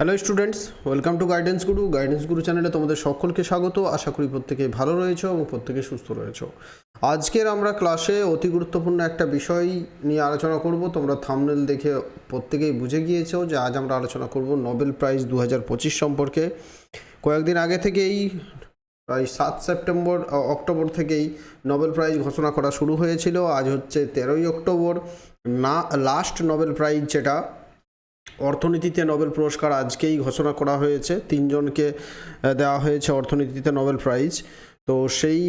Hello students welcome to guidance Guru guidance Guru চ্যানেলে তোমাদের সকলকে স্বাগত। আশা করি প্রত্যেকে ভালো রয়েছে এবং প্রত্যেকে সুস্থ রয়েছে। আজকের আমরা ক্লাসে অতি গুরুত্বপূর্ণ একটা বিষয় নিয়ে আলোচনা করব। তোমরা থামনেল দেখে প্রত্যেকেই বুঝে গিয়েছো যে আজ আমরা আলোচনা করব নোবেল প্রাইজ দু হাজার পঁচিশ সম্পর্কে। কয়েকদিন আগে থেকেই, প্রায় সাত সেপ্টেম্বর অক্টোবর থেকেই নোবেল প্রাইজ ঘোষণা করা শুরু হয়েছিল। আজ হচ্ছে তেরোই অক্টোবর না লাস্ট নোবেল প্রাইজ যেটা অর্থনীতিতে নোবেল পুরস্কার আজকেই ঘোষণা করা হয়েছে। তিনজনকে দেওয়া হয়েছে অর্থনীতিতে নোবেল প্রাইজ। তো সেই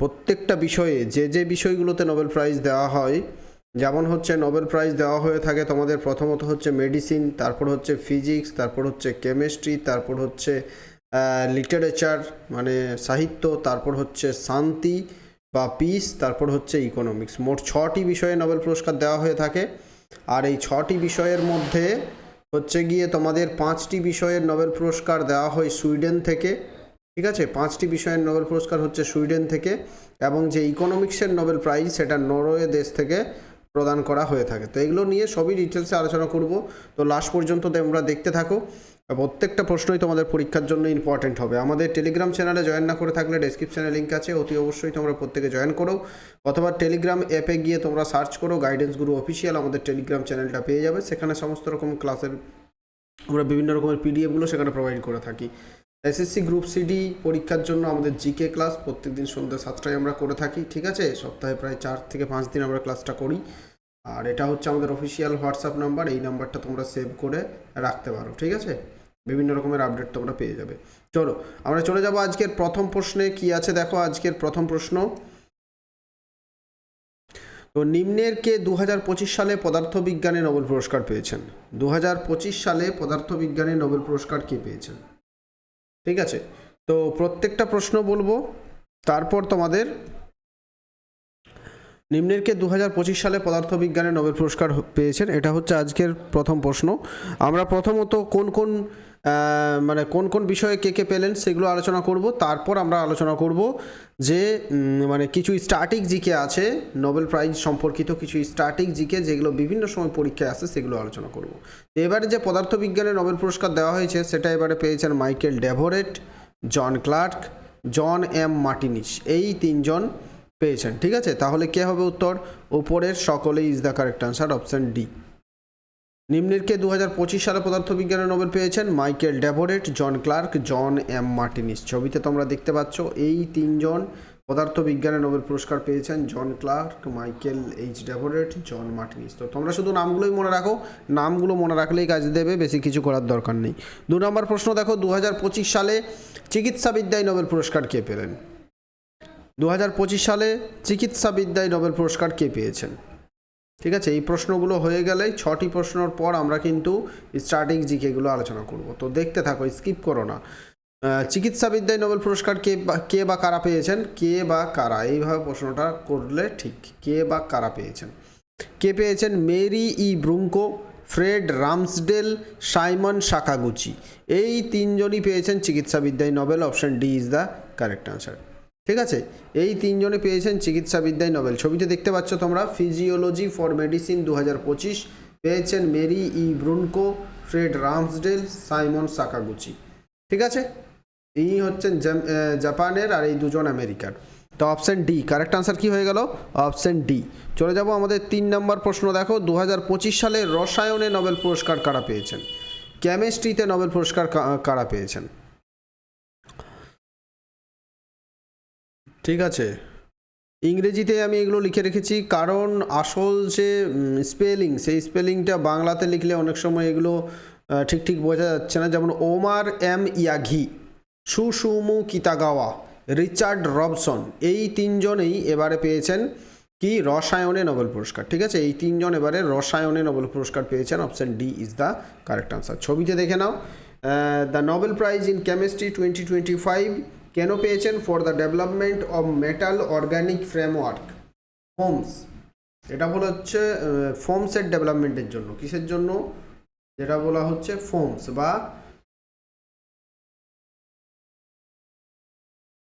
প্রত্যেকটা বিষয়ে, যে যে বিষয়গুলোতে নোবেল প্রাইজ দেওয়া হয়, যেমন হচ্ছে নোবেল প্রাইজ দেওয়া হয়ে থাকে তোমাদের প্রথমত হচ্ছে মেডিসিন, তারপর হচ্ছে ফিজিক্স, তারপর হচ্ছে কেমিস্ট্রি, তারপর হচ্ছে লিটারেচার মানে সাহিত্য, তারপর হচ্ছে শান্তি বা পিস, তারপর হচ্ছে ইকোনমিক্স। মোট ছটি বিষয়ে নোবেল পুরস্কার দেওয়া হয়ে থাকে। আর এই ছটি বিষয়ের মধ্যে হচ্ছে গিয়ে তোমাদের পাঁচটি বিষয়ের নোবেল পুরস্কার দেওয়া হয় সুইডেন থেকে, ঠিক আছে? পাঁচটি বিষয়ের নোবেল পুরস্কার হচ্ছে সুইডেন থেকে এবং যে ইকোনমিক্সের নোবেল প্রাইজ সেটা নরওয়ে দেশ থেকে প্রদান করা হয়ে থাকে। তো এগুলো নিয়ে সবই ডিটেলসে আলোচনা করব। তো লাস্ট পর্যন্ত তোমরা দেখতে থাকো। প্রত্যেকটা প্রশ্নই তোমাদের পরীক্ষার জন্য ইম্পর্টেন্ট হবে। আমাদের টেলিগ্রাম চ্যানেলে জয়েন না করে থাকলে ডেসক্রিপশনে লিঙ্ক আছে, অতি অবশ্যই তোমরা প্রত্যেকে জয়েন করো। অথবা টেলিগ্রাম অ্যাপে গিয়ে তোমরা সার্চ করো গাইডেন্স গুরু অফিসিয়াল আমাদের টেলিগ্রাম চ্যানেলটা পেয়ে যাবে। সেখানে সমস্ত রকম ক্লাসের আমরা বিভিন্ন রকমের পিডিএফগুলো সেখানে প্রোভাইড করে থাকি। এসএসসি গ্রুপ সিডি পরীক্ষার জন্য আমাদের জিকে ক্লাস প্রত্যেকদিন সন্ধ্যে সাতটায় আমরা করে থাকি, ঠিক আছে? সপ্তাহে প্রায় চার থেকে পাঁচ দিন আমরা ক্লাসটা করি। আর এটা হচ্ছে আমাদের অফিসিয়াল হোয়াটসঅ্যাপ নাম্বার এই নাম্বারটা তোমরা সেভ করে রাখতে পারো, ঠিক আছে? বিভিন্ন রকমের আপডেট তোমরা পেয়ে যাবে। চলো, আমরা চলে যাব আজকের প্রথম প্রশ্নে, কি আছে দেখো আজকের প্রথম প্রশ্ন? তো নিম্নের কে দু হাজার পঁচিশ সালে পদার্থবিজ্ঞানে নোবেল পুরস্কার পেয়েছেন? দু হাজার পঁচিশ সালে পদার্থবিজ্ঞানে নোবেল পুরস্কার কে পেয়েছেন? ঠিক আছে? তো প্রত্যেকটা প্রশ্ন বলব, তারপর তোমাদের নিম্নেরকে দু হাজার পঁচিশ সালে পদার্থবিজ্ঞানে নোবেল পুরস্কার পেয়েছেন। এটা হচ্ছে আজকের প্রথম প্রশ্ন। আমরা প্রথমত কোন কোন মানে কোন কোন বিষয়ে কে কে পেলেন সেগুলো আলোচনা করব। তারপর আমরা আলোচনা করব যে মানে কিছু স্টার্টিক জিকে আছে নোবেল প্রাইজ সম্পর্কিত কিছু স্টার্টিক জিকে যেগুলো বিভিন্ন সময় পরীক্ষায় আসে সেগুলো আলোচনা করব। এবারে যে পদার্থবিজ্ঞানে নোবেল পুরস্কার দেওয়া হয়েছে সেটা এবারে পেয়েছেন Michael Devoret, John Clarke, John M Martinis এই তিনজন পেয়েছেন। ঠিক আছে? তাহলে কে হবে উত্তর? উপরের সকলেই is the correct answer option D নিম্নেরকে দু হাজার পঁচিশ সালে পদার্থবিজ্ঞানে নোবেল পেয়েছেন? Michael Devoret John Clarke, John M Martinis. ছবিতে তোমরা দেখতে পাচ্ছ, এই তিনজন পদার্থবিজ্ঞানে নোবেল পুরস্কার পেয়েছেন, John Clarke, Michael H Devoret, John Martinis. তো তোমরা শুধু নামগুলোই মনে রাখো, নামগুলো মনে রাখলেই কাজ দেবে, বেশি কিছু করার দরকার নেই। দু নম্বর প্রশ্ন দেখো দু হাজার পঁচিশ সালে চিকিৎসাবিদ্যায় নোবেল পুরস্কার কে পেলেন? দু হাজার পঁচিশ সালে চিকিৎসাবিদ্যায় নোবেল পুরস্কার কে পেয়েছেন? ঠিক আছে, এই প্রশ্নগুলো হয়ে গেলেই ছটি প্রশ্নর পর আমরা কিন্তু স্টার্টিং জিকেগুলো আলোচনা করব। তো দেখতে থাকো স্কিপ করো না। চিকিৎসাবিদ্যায় নোবেল পুরস্কার কে বা কে বা কারা পেয়েছেন? কে বা কারা? এইভাবে প্রশ্নটা করলে ঠিক, কে বা কারা পেয়েছেন? কে পেয়েছেন? Mary E Brunkow, Fred Ramsdell, Simon Sakaguchi. এই তিনজনই পেয়েছেন চিকিৎসাবিদ্যায় Nobel option D is the correct answer ঠিক আছে? এই তিনজনে পেয়েছেন চিকিৎসাবিদ্যায় নোবেল। ছবিতে দেখতে পাচ্ছ তোমরা ফিজিওলজি ফর মেডিসিন দু হাজার পঁচিশ। পেয়েছেন Mary E Brunkow, Fred Ramsdell, Simon Sakaguchi. ঠিক আছে? ইনি হচ্ছেন জাপানের আর এই দুজন আমেরিকার। তো অপশন ডি কারেক্ট আনসার কি হয়ে গেল? অপশন ডি চলে যাব আমাদের তিন নম্বর প্রশ্ন। দেখো দু হাজার পঁচিশ সালে রসায়নে নোবেল পুরস্কার কারা পেয়েছেন? কেমিস্ট্রিতে নোবেল পুরস্কার কারা পেয়েছেন? ঠিক আছে। ইংরেজিতে আমি এগুলো লিখে রেখেছি, কারণ আসল যে স্পেলিং সেই স্পেলিংটা বাংলাতে লিখলে অনেক সময় এগুলো ঠিক ঠিক বোঝা যাচ্ছে না। যেমন Omar M Yaghi Susumu Kitagawa, Richard Robson, এই তিনজনেই এবারে পেয়েছেন কি? রসায়নে নোবেল পুরস্কার। ঠিক আছে? এই তিনজন এবারে রসায়নে নোবেল পুরস্কার পেয়েছেন। Option D is the correct answer. ছবিতে দেখে নাও। The Nobel prize in chemistry twenty twenty five কেন পেয়েছেন for the development of metal organic framework forms এটা বলা হচ্ছে ফোমসের ডেভেলপমেন্টের জন্য। কিসের জন্য? যেটা বলা হচ্ছে ফোমস বা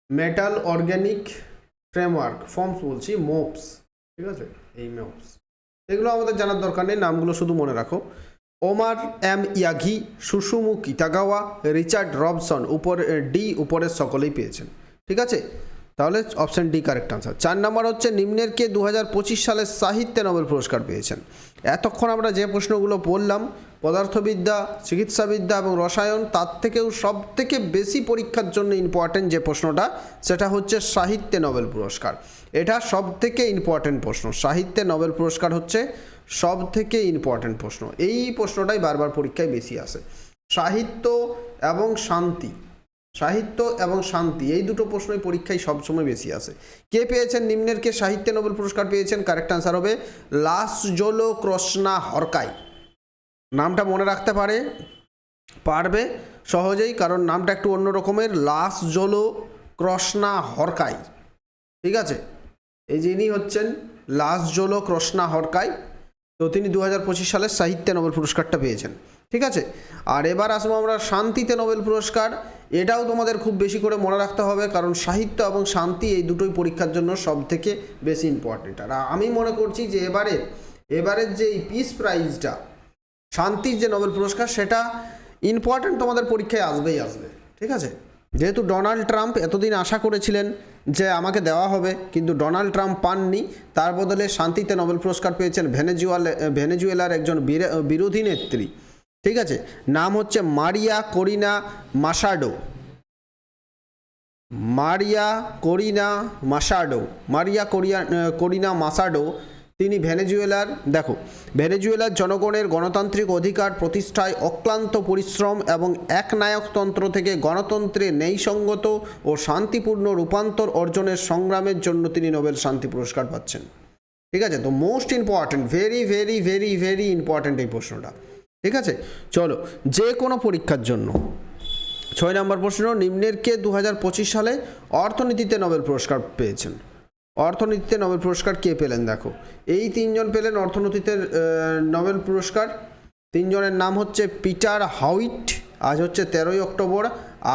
মেটাল অর্গানিক ফ্রেমওয়ার্ক ফর্মস বলছি মোপস ঠিক আছে? এই মোপস এগুলো আমাদের জানার দরকার নেই, নামগুলো শুধু মনে রাখো। Omar M Yaghi Susumu Kitagawa Richard Robson উপর ডি উপরের সকলেই পেয়েছেন। ঠিক আছে? তাহলে অপশন ডি কারেক্ট আনসার। চার নম্বর হচ্ছে নিম্নের কে দু হাজার পঁচিশ সালে সাহিত্যে নোবেল পুরস্কার পেয়েছেন। এতক্ষণ আমরা যে প্রশ্নগুলো পড়লাম পদার্থবিদ্যা, চিকিৎসাবিদ্যা এবং রসায়ন, তার থেকেও সব থেকে বেশি পরীক্ষার জন্য ইম্পর্টেন্ট যে প্রশ্নটা, সেটা হচ্ছে সাহিত্যে নোবেল পুরস্কার। এটা সব থেকে ইম্পর্টেন্ট প্রশ্ন। সাহিত্যে নোবেল পুরস্কার হচ্ছে সব থেকে ইম্পর্টেন্ট প্রশ্ন। এই প্রশ্নটাই বারবার পরীক্ষায় বেশি আসে। সাহিত্য এবং শান্তি। সাহিত্য এবং শান্তি, এই দুটো প্রশ্নই পরীক্ষায় সবসময় বেশি আসে। কে পেয়েছেন নিম্নের, কে সাহিত্যে নোবেল পুরস্কার পেয়েছেন? কারেক্ট আনসার হবে লাস জোলো ক্রোশনা হরকাই। নামটা মনে রাখতে পারে, পারবে সহজেই, কারণ নামটা একটু অন্য রকমের। Laszlo Krasznahorkai. ঠিক আছে? এই যিনি হচ্ছেন লাস জোলো ক্রশনা হরকাই তো তিনি দু হাজার পঁচিশ সালের সাহিত্যে নোবেল পুরস্কারটা পেয়েছেন। ঠিক আছে? আর এবার আসব আমরা শান্তিতে নোবেল পুরস্কার। এটাও তোমাদের খুব বেশি করে মনে রাখতে হবে কারণ সাহিত্য এবং শান্তি এই দুটোই পরীক্ষার জন্য সব থেকে বেশি ইম্পর্টেন্ট আর আমি মনে করছি যে এবারে, এবারের যে এই পিস প্রাইজটা শান্তির যে নোবেল পুরস্কার, সেটা ইম্পর্টেন্ট তোমাদের পরীক্ষায় আসবেই আসবে। ঠিক আছে? যেহেতু ডোনাল্ড ট্রাম্প এতদিন আশা করেছিলেন যে আমাকে দেওয়া হবে, কিন্তু ডোনাল্ড ট্রাম্প পাননি। তার বদলে শান্তিতে নোবেল পুরস্কার পেয়েছেন ভেনেজুয়াল, ভেনেজুয়েলার একজন বিরে- বিরোধী নেত্রী। ঠিক আছে? নাম হচ্ছে মারিয়া করিনা মাসাডো। মারিয়া করিনা মাসাডো। মারিয়া করিয়া, করিনা মাসাডো তিনি ভেনেজুয়েলার, দেখো, ভেনেজুয়েলার জনগণের গণতান্ত্রিক অধিকার প্রতিষ্ঠায় অক্লান্ত পরিশ্রম এবং একনায়কতন্ত্র থেকে গণতন্ত্রে ন্যায়সঙ্গত ও শান্তিপূর্ণ রূপান্তর অর্জনের সংগ্রামের জন্য তিনি নোবেল শান্তি পুরস্কার পাচ্ছেন। ঠিক আছে? তো most important very very very very important এই প্রশ্নটা। ঠিক আছে? চলো, যে কোনো পরীক্ষার জন্য। ছয় নম্বর প্রশ্ন, নিম্নের কে দু হাজার পঁচিশ সালে অর্থনীতিতে নোবেল পুরস্কার পেয়েছেন? অর্থনীতিতে নোবেল পুরস্কার কে পেলেন, দেখো। এই তিনজন পেলেন অর্থনীতিতে নোবেল পুরস্কার। তিনজনের নাম হচ্ছে পিটার হাউইট, আজ হচ্ছে তেরোই অক্টোবর।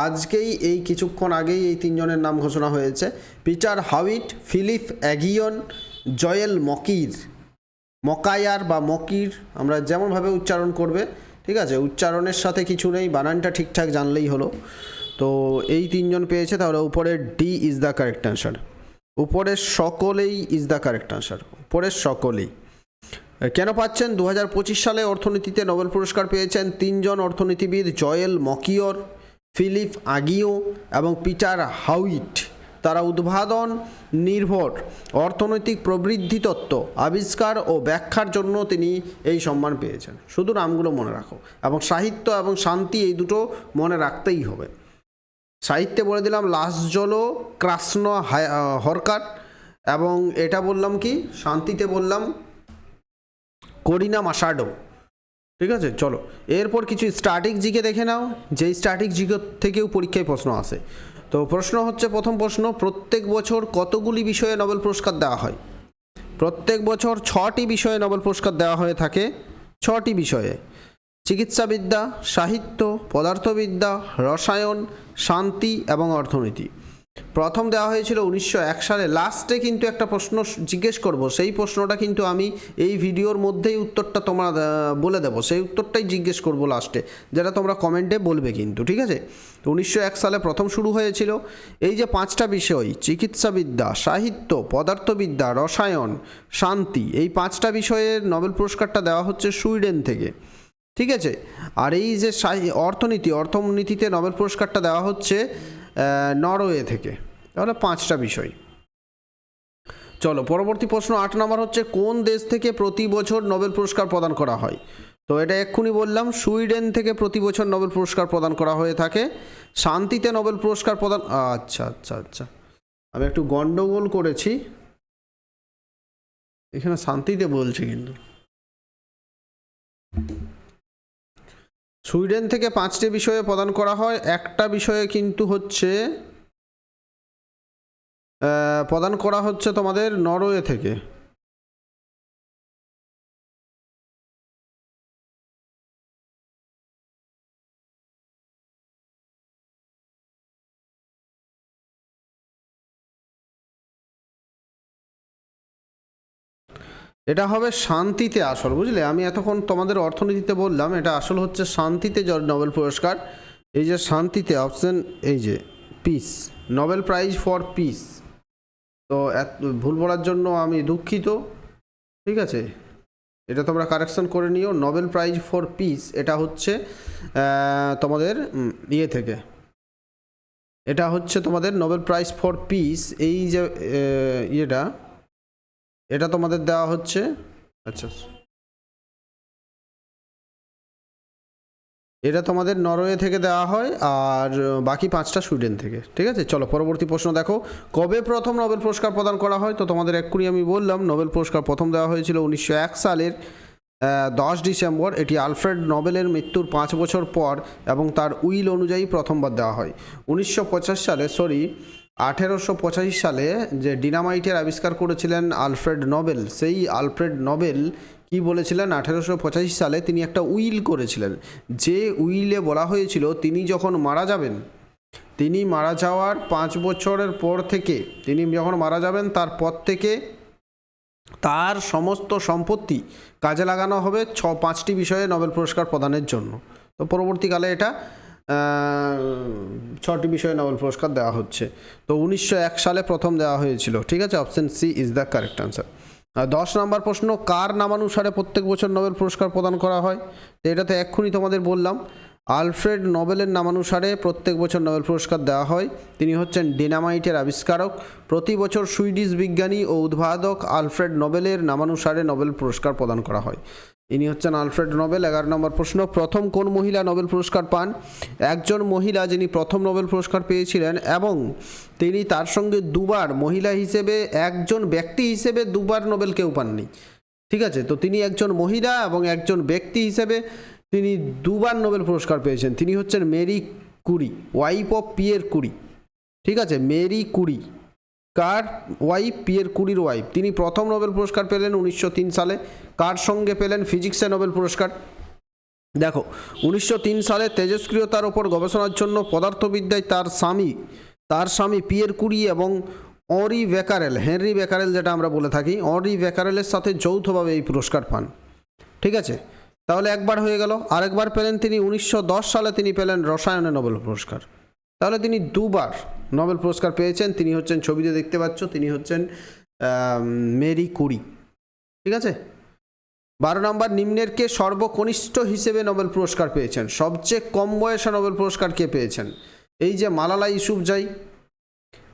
আজকেই এই কিছুক্ষণ আগেই এই তিনজনের নাম ঘোষণা হয়েছে। Peter Howitt, Philippe Aghion, Joel Mokyr. Mokyr বা মকির, আমরা যেমনভাবে উচ্চারণ করবে, ঠিক আছে? উচ্চারণের সাথে কিছু নেই, বানানটা ঠিকঠাক জানলেই হলো। তো এই তিনজন পেয়েছে, তাহলে উপরের D is the correct answer. উপরের সকলেই ইজ দ্য কারেক্ট অ্যান্সার উপরের সকলেই। কেন পাচ্ছেন? দু হাজার পঁচিশ সালে অর্থনীতিতে নোবেল পুরস্কার পেয়েছেন তিনজন অর্থনীতিবিদ, জয়েল মকিয়র, ফিলিপ আগিও এবং পিটার হাউইট। তারা উদ্ভাদন নির্ভর, অর্থনৈতিক প্রবৃদ্ধি তত্ত্ব, আবিষ্কার ও ব্যাখ্যার জন্য তিনি এই সম্মান পেয়েছেন। শুধু নামগুলো মনে রাখো এবং সাহিত্য এবং শান্তি এই দুটো মনে রাখতেই হবে। সাহিত্যে বলে দিলাম লাসজলো ক্রাস্ন হায়- আহ, হরকার এবং এটা বললাম কি শান্তিতে বললাম করিনা মাসাডো। ঠিক আছে? চলো। এরপর কিছু স্ট্যাটিক জিকে দেখে নাও। যেই স্ট্যাটিক জিকে থেকেও পরীক্ষায় প্রশ্ন আসে। তো প্রশ্ন হচ্ছে প্রথম প্রশ্ন প্রত্যেক বছর কতগুলি বিষয়ে নোবেল পুরস্কার দেওয়া হয়? প্রত্যেক বছর ছটি বিষয়ে নোবেল পুরস্কার দেওয়া হয়ে থাকে ছটি বিষয়ে। চিকিৎসাবিদ্যা, সাহিত্য, পদার্থবিদ্যা, রসায়ন, শান্তি এবং অর্থনীতি। প্রথম দেওয়া হয়েছিল উনিশশো এক সালে। লাস্টে কিন্তু একটা প্রশ্ন জিজ্ঞেস করব। সেই প্রশ্নটা কিন্তু আমি এই ভিডিওর মধ্যেই উত্তরটা তোমরা বলে দেবো। সেই উত্তরটাই জিজ্ঞেস করব লাস্টে যেটা তোমরা কমেন্টে বলবে কিন্তু, ঠিক আছে? উনিশশো এক সালে প্রথম শুরু হয়েছিল এই যে পাঁচটা বিষয়, চিকিৎসাবিদ্যা, সাহিত্য, পদার্থবিদ্যা, রসায়ন, শান্তি। এই পাঁচটা বিষয়ের নোবেল পুরস্কারটা দেওয়া হচ্ছে সুইডেন থেকে। ঠিক আছে? আর এই যে অর্থনীতি, অর্থনীতিতে নোবেল পুরস্কারটা দেওয়া হচ্ছে নরওয়ে থেকে। তাহলে পাঁচটা বিষয়। চলো, পরবর্তী প্রশ্ন আট নম্বর হচ্ছে, কোন দেশ থেকে প্রতি বছর নোবেল পুরস্কার প্রদান করা হয়? তো এটা এক্ষুনি বললাম, সুইডেন থেকে প্রতি বছর নোবেল পুরস্কার প্রদান করা হয়ে থাকে। শান্তিতে নোবেল পুরস্কার প্রদান আচ্ছা আচ্ছা আচ্ছা। আমি একটু গন্ডগোল করেছি। এখানে শান্তিতে বলছি কিন্তু। সুইডেন থেকে পাঁচটি বিষয়ে প্রদান করা হয়। একটা বিষয়ে কিন্তু হচ্ছে প্রদান করা হচ্ছে তোমাদের নরওয়ে থেকে। এটা হবে শান্তিতে আসল বুঝলে? আমি এতক্ষণ তোমাদের অর্থনীতিতে বললাম, এটা আসল হচ্ছে শান্তিতে জ- নোবেল পুরস্কার। এই যে শান্তিতে, অপশন এই যে peace Nobel prize for peace তো এত, ভুল বলার জন্য আমি দুঃখিত, ঠিক আছে? এটা তোমরা কারেকশন করে নিও, নোবেল প্রাইজ ফর পিস এটা হচ্ছে তোমাদের ইয়ে থেকে। এটা হচ্ছে তোমাদের নোবেল প্রাইজ ফর পিস এই যে ইয়েটা এটা তোমাদের দেওয়া হচ্ছে। আচ্ছা। এটা তোমাদের নরওয়ে থেকে দেওয়া হয় আর বাকি পাঁচটা সুইডেন থেকে ঠিক আছে? চলো পরবর্তী প্রশ্ন দেখো। কবে প্রথম নোবেল পুরস্কার প্রদান করা হয়? তো তোমাদের এক্ষুনি আমি বললাম নোবেল পুরস্কার প্রথম দেওয়া হয়েছিল উনিশশো এক সালের দশ ডিসেম্বর। এটি আলফ্রেড নোবেলের মৃত্যুর পাঁচ বছর পর এবং তার উইল অনুযায়ী প্রথমবার দেওয়া হয়। উনিশশো পঁচাশ সালে সরি আঠেরোশো পঁচাশি সালে যে ডিনামাইটের আবিষ্কার করেছিলেন আলফ্রেড নোবেল, সেই আলফ্রেড নোবেল কি বলেছিলেন? আঠেরোশো পঁচাশি সালে তিনি একটা উইল করেছিলেন। যে উইলে বলা হয়েছিল, তিনি যখন মারা যাবেন, তিনি মারা যাওয়ার পাঁচ বছরের পর থেকে, তিনি যখন মারা যাবেন, তারপর থেকে তার সমস্ত সম্পত্তি কাজে লাগানো হবে ছ পাঁচটি বিষয়ে নোবেল পুরস্কার প্রদানের জন্য। তো পরবর্তীকালে এটা ছটি বিষয়ে নোবেল পুরস্কার দেওয়া হচ্ছে। তো উনিশশো এক সালে প্রথম দেওয়া হয়েছিল। ঠিক আছে? Option C is the correct answer. দশ নম্বর প্রশ্ন, কার নামানুসারে প্রত্যেক বছর নোবেল পুরস্কার প্রদান করা হয়? তো এটাতে এক্ষুনি তোমাদের বললাম আলফ্রেড নোবেলের নামানুসারে প্রত্যেক বছর নোবেল পুরস্কার দেওয়া হয়। তিনি হচ্ছেন ডিনামাইটের আবিষ্কারক। প্রতি বছর সুইডিশ বিজ্ঞানী ও উদ্ভাবক আলফ্রেড নোবেলের নামানুসারে নোবেল পুরস্কার প্রদান করা হয়। ইনি হচ্ছেন আলফ্রেড নোবেল, এগারো নম্বর প্রশ্ন, প্রথম কোন মহিলা নোবেল পুরস্কার পান? একজন মহিলা যিনি প্রথম নোবেল পুরস্কার পেয়েছিলেন এবং তিনি তার সঙ্গে দুবার মহিলা হিসেবে, একজন ব্যক্তি হিসেবে দুবার নোবেল কেউ পাননি। ঠিক আছে, তো তিনি একজন মহিলা এবং একজন ব্যক্তি হিসেবে তিনি দুবার নোবেল পুরস্কার পেয়েছেন। তিনি হচ্ছেন Marie Curie, wife of Pierre Curie. ঠিক আছে, মেরি কুরি। কার? ওয়াইফ, পিয়ের কুরির ওয়াইফ। তিনি প্রথম নোবেল পুরস্কার পেলেন উনিশশো তিন সালে। কার সঙ্গে পেলেন ফিজিক্সে নোবেল পুরস্কার? দেখো, উনিশশো তিন সালে তেজস্ক্রিয়তার ওপর গবেষণার জন্য পদার্থবিদ্যায় তার স্বামী তার স্বামী পিয়ের কুরি এবং অরি বেকারেল হেনরি বেকারেল যেটা আমরা বলে থাকি, অরি বেকারেলের সাথে যৌথভাবে এই পুরস্কার পান। ঠিক আছে? তাহলে একবার হয়ে গেল। আরেকবার পেলেন তিনি উনিশশো দশ সালে তিনি পেলেন রসায়নে নোবেল পুরস্কার। তাহলে তিনি দুবার নোবেল পুরস্কার পেয়েছেন। তিনি হচ্ছেন ছবিতে দেখতে পাচ্ছ, তিনি হচ্ছেন মেরি কুরি। ঠিক আছে? বারো নম্বর নিম্নের কে সর্বকনিষ্ঠ হিসেবে নোবেল পুরস্কার পেয়েছেন। সবচেয়ে কম বয়সে নোবেল পুরস্কার কে পেয়েছেন? এই যে মালালা ইউসুফজাই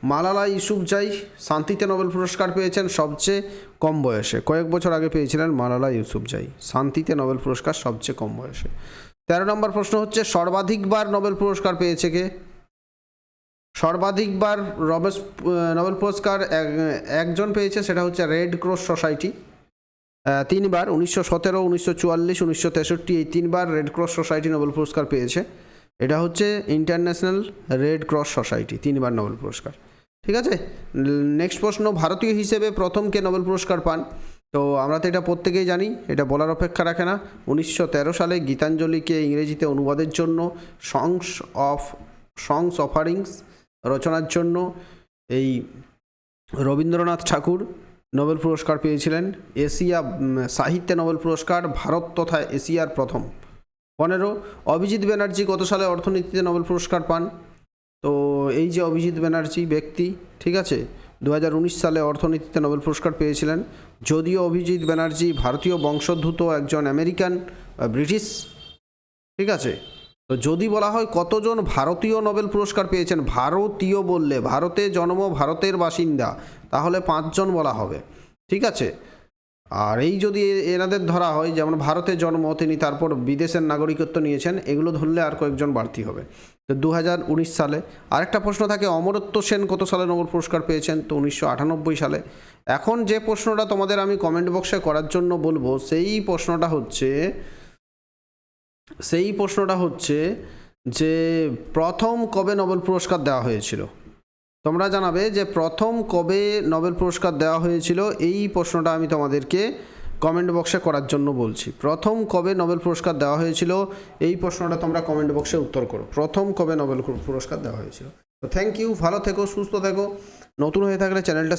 মালালা ইউসুফজাই শান্তিতে নোবেল পুরস্কার পেয়েছেন সবচেয়ে কম বয়সে। কয়েক বছর আগে পেয়েছিলেন মালালা ইউসুফজাই শান্তিতে নোবেল পুরস্কার সবচেয়ে কম বয়সে। তেরো নম্বর প্রশ্ন হচ্ছে, সর্বাধিকবার নোবেল পুরস্কার পেয়েছে কে? সর্বাধিকবার রবেস নোবেল পুরস্কার এক- একজন পেয়েছে, সেটা হচ্ছে রেড ক্রস সোসাইটি। তিনবার, উনিশশো সতেরো, উনিশশো চুয়াল্লিশ, উনিশশো তেষট্টি, এই তিনবার রেড ক্রস সোসাইটি নোবেল পুরস্কার পেয়েছে। এটা হচ্ছে ইন্টারন্যাশনাল রেড ক্রস সোসাইটি, তিনবার নোবেল পুরস্কার। ঠিক আছে? নেক্সট প্রশ্ন, ভারতীয় হিসেবে প্রথম কে নোবেল পুরস্কার পান। তো আমরা তো এটা প্রত্যেকেই জানি, এটা বলার অপেক্ষা রাখে না। উনিশশো তেরো সালে গীতাঞ্জলিকে ইংরেজিতে অনুবাদের জন্য সংস অফ সংস অফারিংস রচনার জন্য এই রবীন্দ্রনাথ ঠাকুর নোবেল পুরস্কার পেয়েছিলেন। এশিয়া সাহিত্যে নোবেল পুরস্কার, ভারত তথা এশিয়ার প্রথম। পনেরো, অভিজিৎ ব্যানার্জি কত সালে অর্থনীতিতে নোবেল পুরস্কার পান? তো এই যে অভিজিৎ ব্যানার্জি ব্যক্তি, ঠিক আছে? দু হাজার উনিশ সালে অর্থনীতিতে নোবেল পুরস্কার পেয়েছিলেন। যদিও অভিজিৎ ব্যানার্জি ভারতীয় বংশোদ্ভূত একজন আমেরিকান ব্রিটিশ, ঠিক আছে? তো যদি বলা হয় কতজন ভারতীয় নোবেল পুরস্কার পেয়েছেন, ভারতীয় বললে, ভারতে জন্ম, ভারতের বাসিন্দা, তাহলে পাঁচজন বলা হবে, ঠিক আছে? আর এই যদি এনাদের ধরা হয়, যেমন ভারতে জন্ম, তিনি তারপর বিদেশের নাগরিকত্ব নিয়েছেন, এগুলো ধরলে আর কয়েকজন বাড়তি হবে। দু হাজার উনিশ সালে আরেকটা প্রশ্ন থাকে, অমরত্ব সেন কত সালে নোবেল পুরস্কার পেয়েছেন? তো উনিশশো আটানব্বই সালে। এখন যে প্রশ্নটা তোমাদের আমি কমেন্ট বক্সে করার জন্য বলব, সেই প্রশ্নটা হচ্ছে, সেই প্রশ্নটা হচ্ছে যে প্রথম কবে নোবেল পুরস্কার দেওয়া হয়েছিল? তোমরা জানাবে যে প্রথম কবে নোবেল পুরস্কার দেওয়া হয়েছিল, এই প্রশ্নটা আমি তোমাদেরকে কমেন্ট বক্সে করার জন্য বলছি। প্রথম কবে নোবেল পুরস্কার দেওয়া হয়েছিল? এই প্রশ্নটা তোমরা কমেন্ট বক্সে উত্তর করো। প্রথম কবে নোবেল পুরস্কার দেওয়া হয়েছিল? তো থ্যাংক ইউ ভালো থেকো, সুস্থ থেকো। নতুন হয়ে থাকলে চ্যানেলটা